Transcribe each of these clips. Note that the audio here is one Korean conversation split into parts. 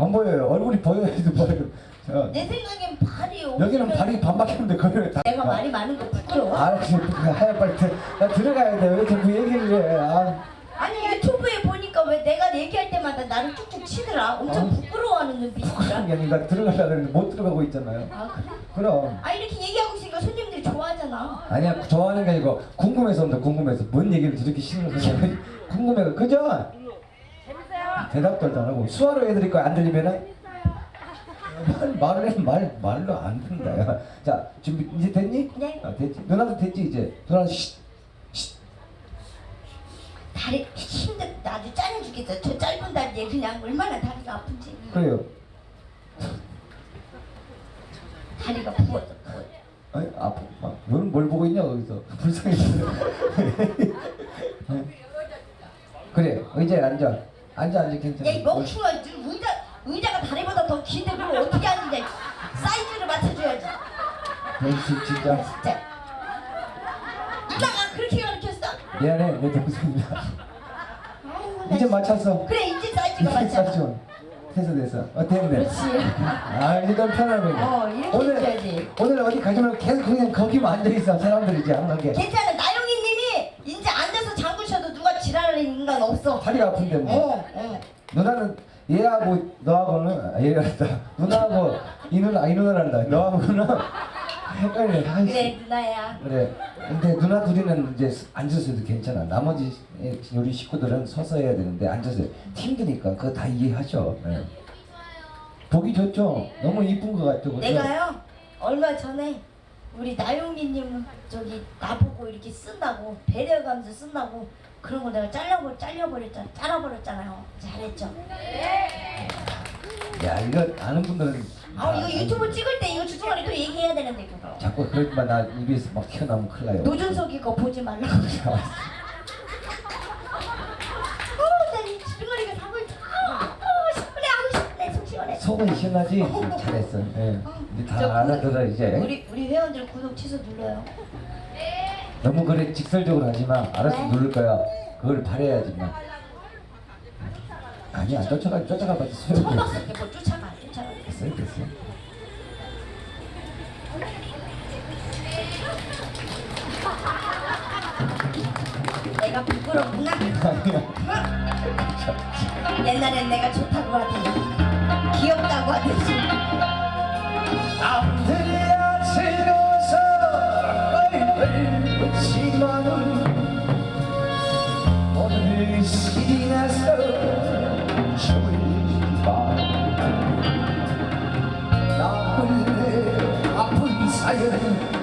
안 보여요. 얼굴이 보여야지 보여요. 자, 내 생각엔 발이 없으면 여기는 발이 반밖에는데 거기는 다. 내가 말이 많은 거 부끄러워? 아 지금 하야 빨리 들- 나 들어가야 돼. 왜 자꾸 얘기를 해? 아, 아니 유튜브에 보니까 왜 내가 얘기할 때마다 나를 쭉쭉 치더라 엄청 어? 부끄러워하는 그런 눈빛이더라 게 아니라 들어가려 그랬는데 못 들어가고 있잖아요. 아 그래? 그럼. 아 이렇게 얘기하고 있으니까 손님들이 좋아하잖아 아니야 좋아하는 게 아니고 궁금해서 온다 궁금해서 뭔 얘기를 저렇게 신경 쓰냐 궁금해 그죠? 대답도 안 하고 수화로 해드릴 거야. 안 들리면은? 말, 말을 해 말, 말로 안 된다. 자 준비 이제 됐니? 네. 아, 됐지? 누나도 됐지 이제? 누나 쉿 다리 힘들 아주 짜증 죽겠어. 저 짧은 다리에 그냥 얼마나 다리가 아픈지. 그래요. 다리가 부었어 부었어 아니 아파 아, 뭘 보고 있냐 거기서. 불쌍해. 그래 이제 앉아 앉아 앉아 괜찮아. 야이 멍충아 의자 의자가 다리보다 더 긴데 그걸 어떻게 앉냐 사이즈를 맞춰줘야지. 역시 진짜. 진짜. 누나가 그렇게 가르쳤어? 미안해 내 동생이야 아이고, 나 이제. 맞췄어. 그래 이제 사이즈가 맞죠? 됐어 됐어. 어 됐네. 그렇지. 아 이제 좀 편하네. 어, 이렇게 오늘 해줘야지. 오늘 어디 가지 말고 계속 그냥 거기만 앉아있어 사람들이 이제. 안 가게 괜찮아 나영이님이 이제 앉아서 장구셔도 누가 인간 없어 다리가 아픈데 뭐 어, 어. 누나는 얘하고 너하고는 아, 얘란다 누나하고 이 누나 이 누나란다 너하고는 헷갈려 아이씨. 그래 누나야 그래. 근데 누나 둘이는 이제 앉아서 해도 괜찮아. 나머지 우리 식구들은 서서 해야 되는데 앉아서 힘드니까 그거 다 이해하죠. 예. 보기 좋죠. 너무 이쁜 것 같죠. 그죠? 내가요 얼마 전에 우리 나영이님 저기 나보고 이렇게 쓴다고 배려감도 쓴다고 그런 거 내가 잘라버 잘려버렸잖아 잘라버렸잖아요. 잘했죠? 야 이거 아는 분들은 아 이거 아, 유튜브 찍을 때 이거 주중간에 또 얘기해야 되는데 그거. 자꾸 그러지만 나 입에서 막 튀어나오면 큰일 나요. 노준석 이 거 보지 말라고. 어나이 주둥아리가 사고 있어 어 시원해 아우 시원해 속 시원해. 속은 시원하지? 잘했어. 예. 이제 다저 알아들어 이제. 우리 우리 회원들 구독 취소 눌러요 너무 그래 직설적으로 하지 마. 알아서 네. 누를 거야. 그걸 바래야지 마. 아니야 쫓아가 쫓아가봐도 소용이 없어. 뭐 쫓아가 쫓아가 됐어요 됐어요. 내가 부끄럽구나 옛날엔 내가 좋다고 하더니 귀엽다고 하듯이 남들이야 즐 웃지만은 오늘 실이 나서 졸리다 나쁜 내 아픈 사연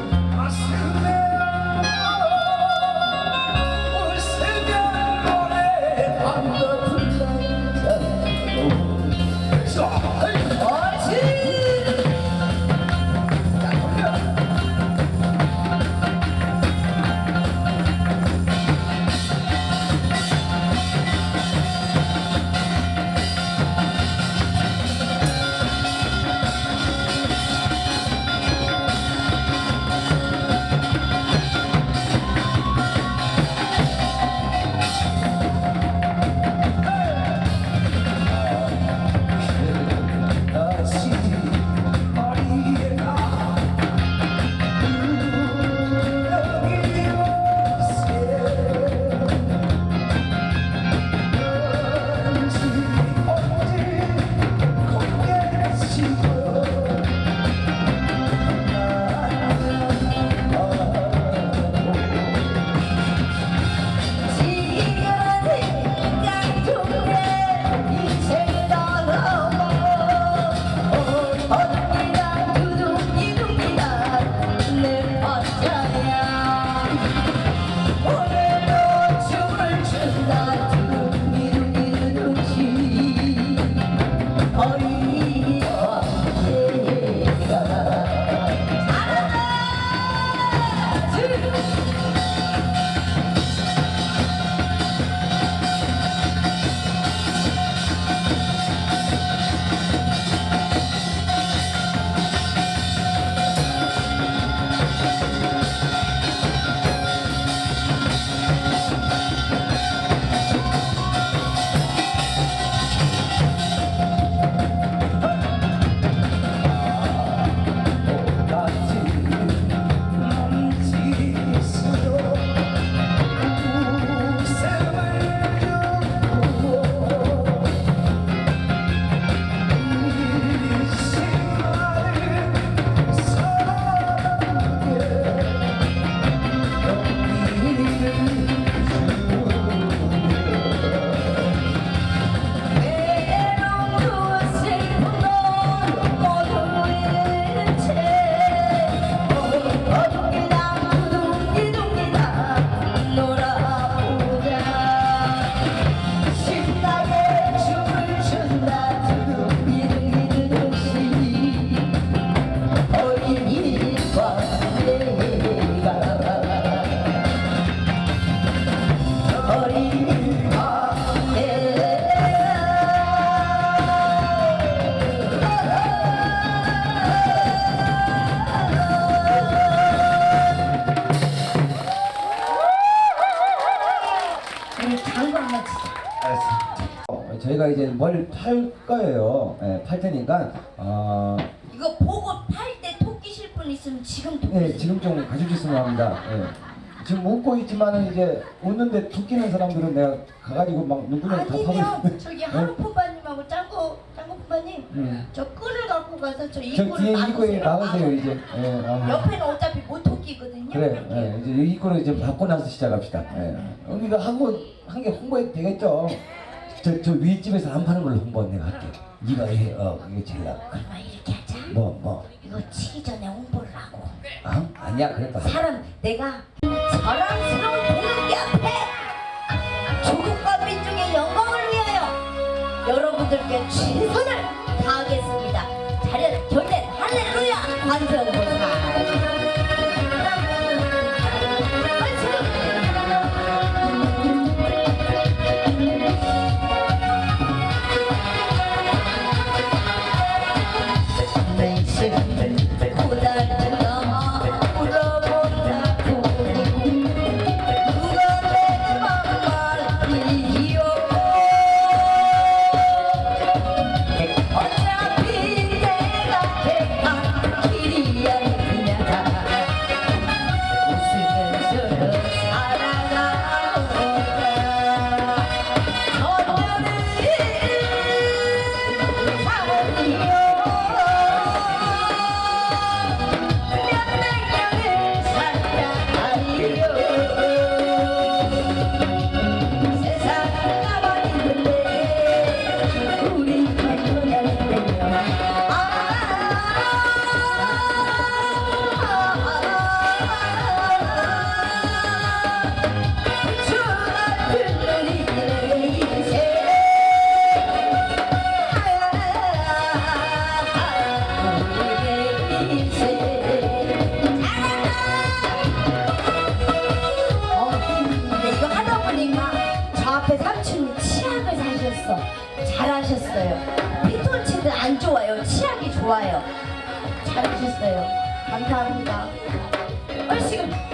팔 거예요. 예, 팔 테니까 어, 이거 보고 팔 때 토끼 실분 있으면 지금 토끼 예, 지금 좀 가져주시면 합니다. 예. 지금 웃고 있지만은 이제 웃는데 웃기는 사람들은 내가 가가지고 막 눈구멍 다 파고 아니면 있는데. 저기 하루 푸바님하고 짱구 짱구 푸바님 음. 저 끈을 갖고 가서 저저 이꼴을 뒤에 이거에 막으세요 이제. 예, 아. 옆에는 어차피 못 토끼거든요. 그래, 이렇게. 예, 이제 이 거를 이제 받고 나서 시작합시다. 예. 여기가 하고 한개 홍보해도 되겠죠. 저, 저 윗집에서 안 파는 걸로 홍보 내가 할게. 네가 해, 어, 그게 제일 나. 그러면 이렇게 하자. 뭐, 뭐, 이거 치기 전에 홍보를 하고 아, 아니야, 그랬다. 사람 내가 자랑스러운 공연기 앞에 조국과 민족의 영광을 위하여 여러분들께 최선을 다하겠습니다. 자력 결된 할렐루야 관세음보살. 좋아요. 치약이 좋아요. 잘하셨어요. 감사합니다. 얼씨구.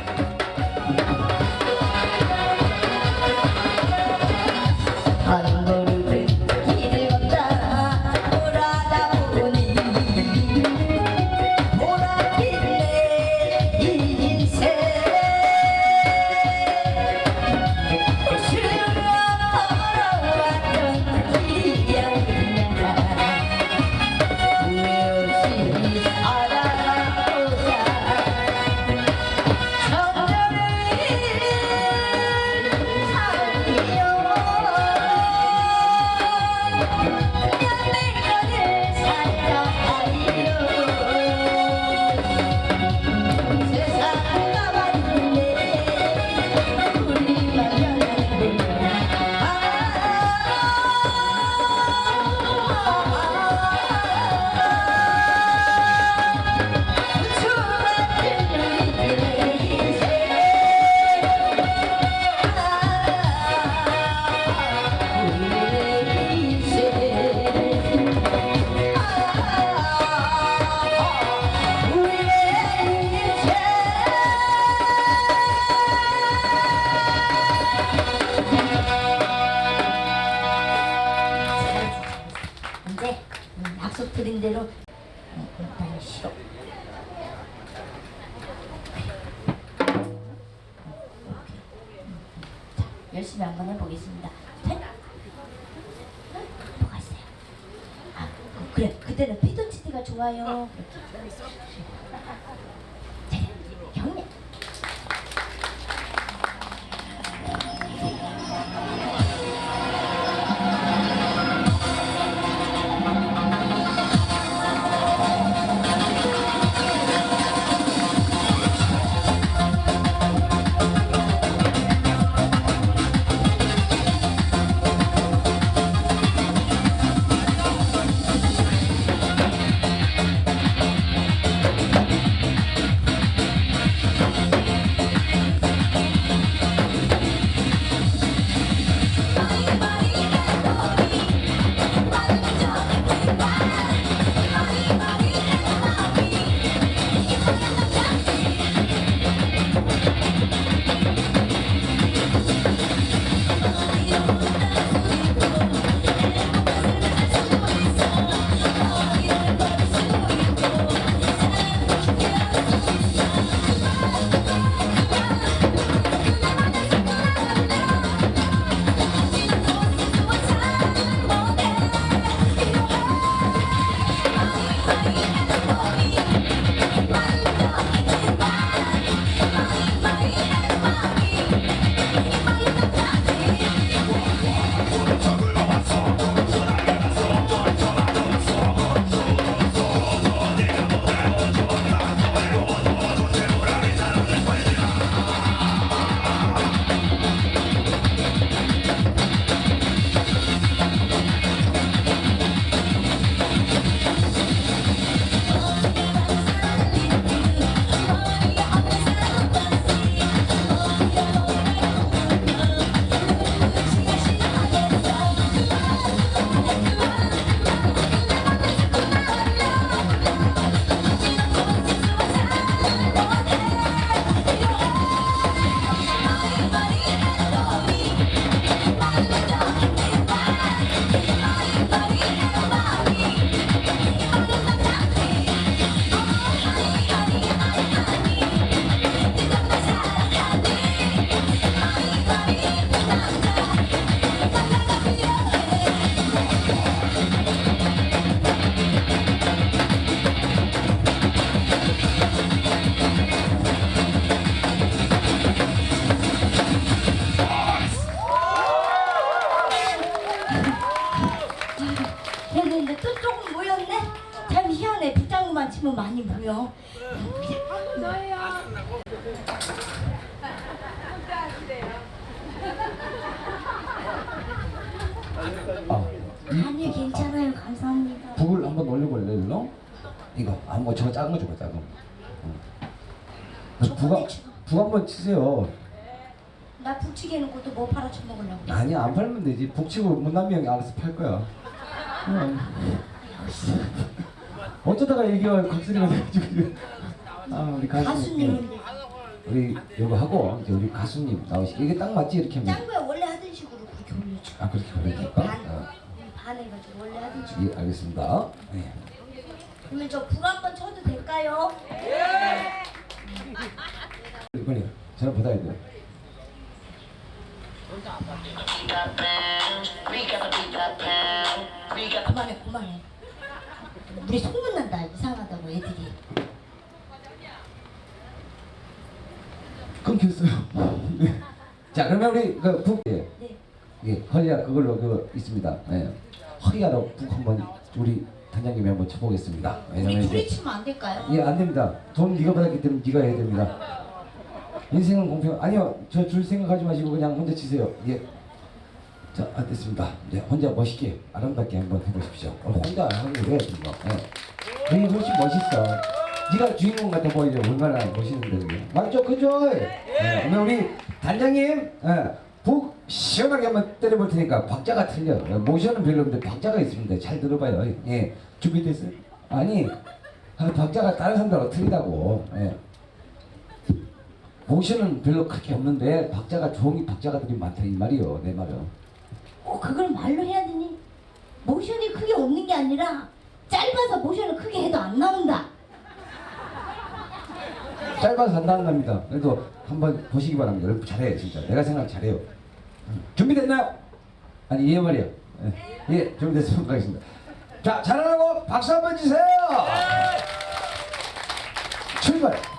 모여. 아, 이 아니 괜찮아요. 감사합니다. 북을 한번 올려볼래, 일로? 이거, 한번 저거 작은 거 줘봐, 작은 거. 응. 북, 한- 북 한번 치세요. 나 북치게 해놓고 또뭐 팔아 쳐먹으려고. 아니, 안 팔면 되지. 북 치고 문남이 형이 알아서 팔 거야. 응. 어쩌다가 얘기가 각설이가 돼가지고. 아, 우리 가수님. 가수님인데 우리 이거 하고 이제 우리 가수님 나오시 이게 딱 맞지 이렇게 하면 짱구야 원래 하던 식으로 그렇게 올려줘. 아 그렇게 보내줄까? 반, 어, 반 해가지고 원래 하던 식으로. 예 알겠습니다. 네. 그러면 저 불 한번 쳐도 될까요? 빨리 빨리 전화 받아야 돼. 그만해 그만해. 우리 소문난다 이상하다고 애들이. 끊겼어요. 네. 자 그러면 우리 그 북 예, 네. 예 허리야 그걸로 그 있습니다. 예. 허리야로 북 한번 우리 단장님이 한번 쳐보겠습니다. 왜냐면 이제 둘이 치면 안 될까요? 예, 안 됩니다. 돈 네가 받았기 때문에 네가 해야 됩니다. 인생은 공평. 아니요, 저 줄 생각하지 마시고 그냥 혼자 치세요. 예. 자, 아, 됐습니다. 이제 혼자 멋있게 아름답게 한번 해보십시오. 어, 혼자 하는 거 해야지 뭐. 예. 그게 훨씬 멋있어. 네가 주인공 같아 보이죠? 얼마나 멋있는데 그게. 맞죠, 그죠? 예. 그러면 우리 단장님, 예. 북 시원하게 한번 때려볼 테니까 박자가 틀려. 예, 모션은 별로 없는데 박자가 있습니다. 잘 들어봐요. 예. 준비됐어요? 아니, 아, 박자가 다른 사람들하고 틀리다고. 예. 모션은 별로 크게 없는데 박자가 종이 박자가 들이 많다 이 말이요. 내 말은. 어 그걸 말로 해야 되니? 모션이 크게 없는 게 아니라 짧아서 모션을 크게 해도 안 나온다. 짧아서 한다는 겁니다. 그래도 한번 보시기 바랍니다. 여러분 잘해요 진짜. 내가 생각 잘해요. 음. 준비됐나요? 아니 이해 말이요. 예, 예 준비됐으면 가겠습니다. 자 잘하라고 박수 한번 주세요. 출발.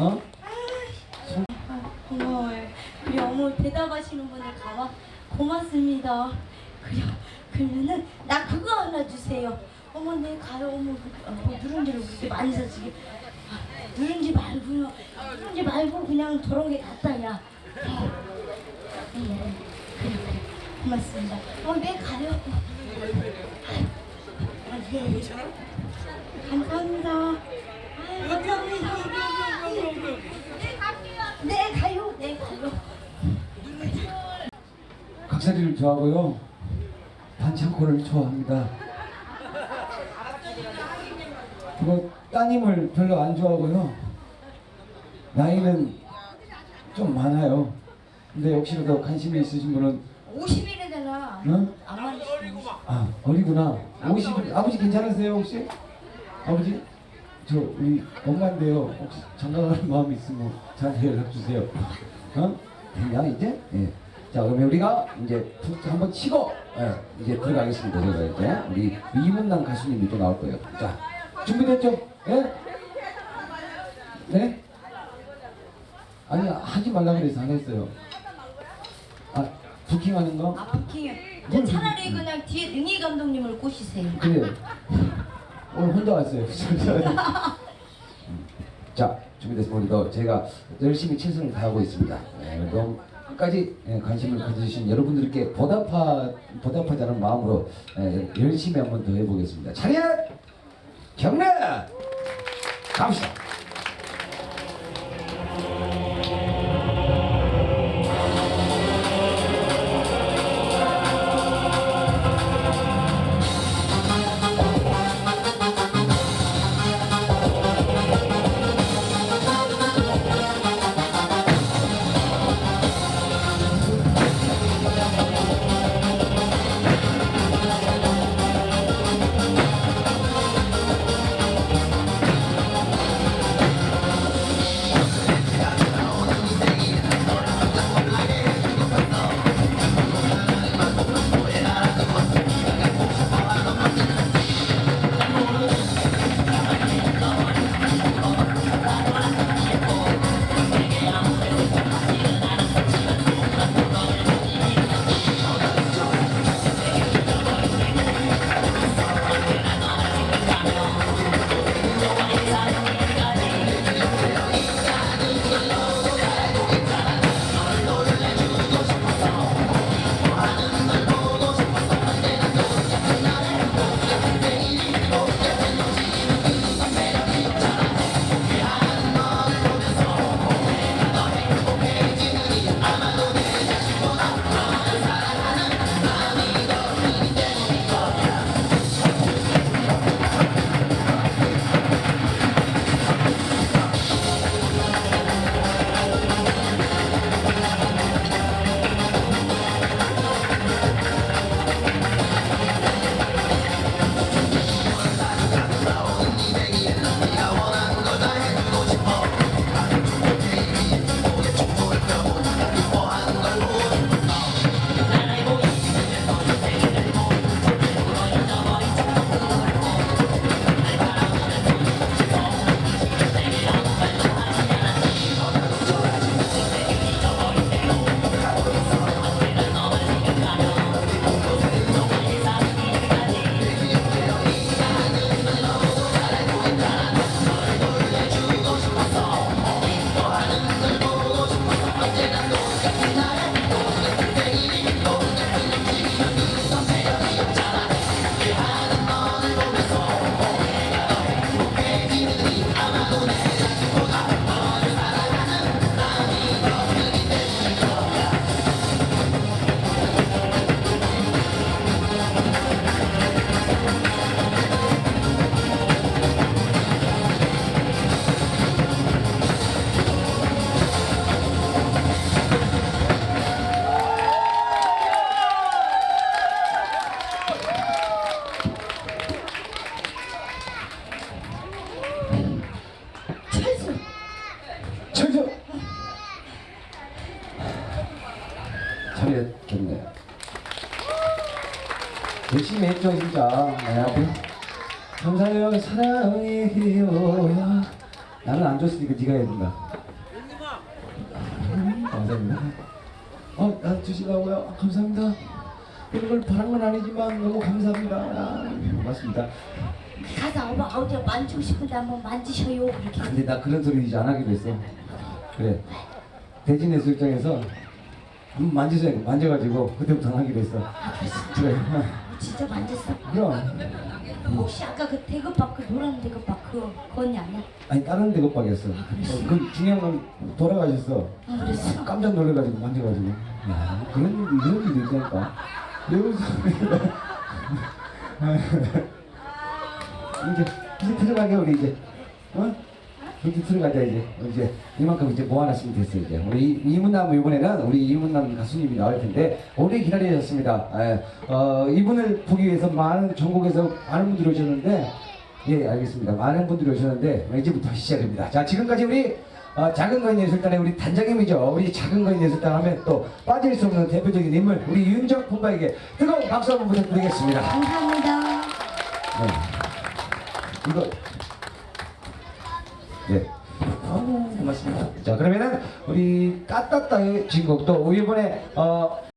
어? 고마워요. 우리 어머 대답하시는 분들 가만 고맙습니다. 그려 그러면은 나 그거 하나 주세요. 어머 내 가요 어머 그- 어, 뭐 누룽지를 그렇게 많이 사지. 아, 누룽지 말고요. 누룽지 말고 그냥 저런 게 낫다 야. 어. 예, 고맙습니다. 어, 내 가요. 아, 예. 감사합니다. 감사합니다. 네 가요 네 가요. 각설이를 좋아하고요. 반창고를 좋아합니다. 그리고 따님을 별로 안 좋아하고요. 나이는 좀 많아요. 근데 혹시라도 관심이 있으신 분은 50일에 되나? 응? 아 어리구나. 50 아버지 괜찮으세요 혹시? 아버지 저 우리 엄마인데요. 혹시 장가가는 마음 있으면 저한테 연락 주세요. 어? 됐냐 이제? 예. 자 그러면 우리가 이제 툭 한번 치고 예, 이제 들어가겠습니다. 제가 이제 우리 이문남 가수님이 또 나올 거예요. 자 준비됐죠? 예? 네? 아니 하지 말라 그래서 안 했어요. 아 부킹하는 거? 아 부킹. 저 차라리 그냥 뒤에 능희 감독님을 꼬시세요. 그래. 오늘 혼자 왔어요. 자, 준비됐습니다. 제가 열심히 최선을 다하고 있습니다. 네, 그럼 끝까지 예, 관심을 가져주신 여러분들께 보답하, 보답하지 않은 마음으로 예, 열심히 한번 더 해보겠습니다. 차렷! 경례! 갑시다. 네가 해야 된다. 음, 감사합니다. 어, 나 주시라고요? 아, 감사합니다. 이런 걸 바란 건 아니지만 너무 감사합니다. 아, 고맙습니다. 가서 오빠 어디 만지고 싶은데 한번 만지셔요 그렇게 근데 나 그런 소리 이제 안 하기로 했어. 그래. 대진해수욕장에서 한번 만지세요. 만져가지고 그때부터 안 하기로 했어. 그래. 어, 진짜 만졌어? 그럼. 혹시 아까 그 대급박 그 노란 대급박 그거 그건 아니야? 아니 다른 대급박이었어. 어, 그 중요한 건 돌아가셨어. 어, 그랬어? 깜짝 놀래가지고 만져가지고. 야, 그런 일이 이런 일이 있다니까. 왜 웃어? 이제 이제 들어가게 우리 이제 어? 이제 들어가자 이제 이제 이만큼 이제 모아놨으면 됐어 이제 우리 이- 이문남 이번에는 우리 이문남 가수님이 나올 텐데 오래 기다리셨습니다. 예, 어, 이분을 보기 위해서 많은 전국에서 많은 분들이 오셨는데 예 알겠습니다. 많은 분들이 오셨는데 이제부터 시작입니다. 자 지금까지 우리 어, 작은 거인 예술단의 우리 단장님이죠. 우리 작은 거인 예술단 하면 또 빠질 수 없는 대표적인 인물 우리 윤정 본바에게 뜨거운 박수 한번 부탁드리겠습니다. 감사합니다 네. 이거 네. 아우 고맙습니다. 자 그러면은 우리 따따따의 진곡 또 이번에 어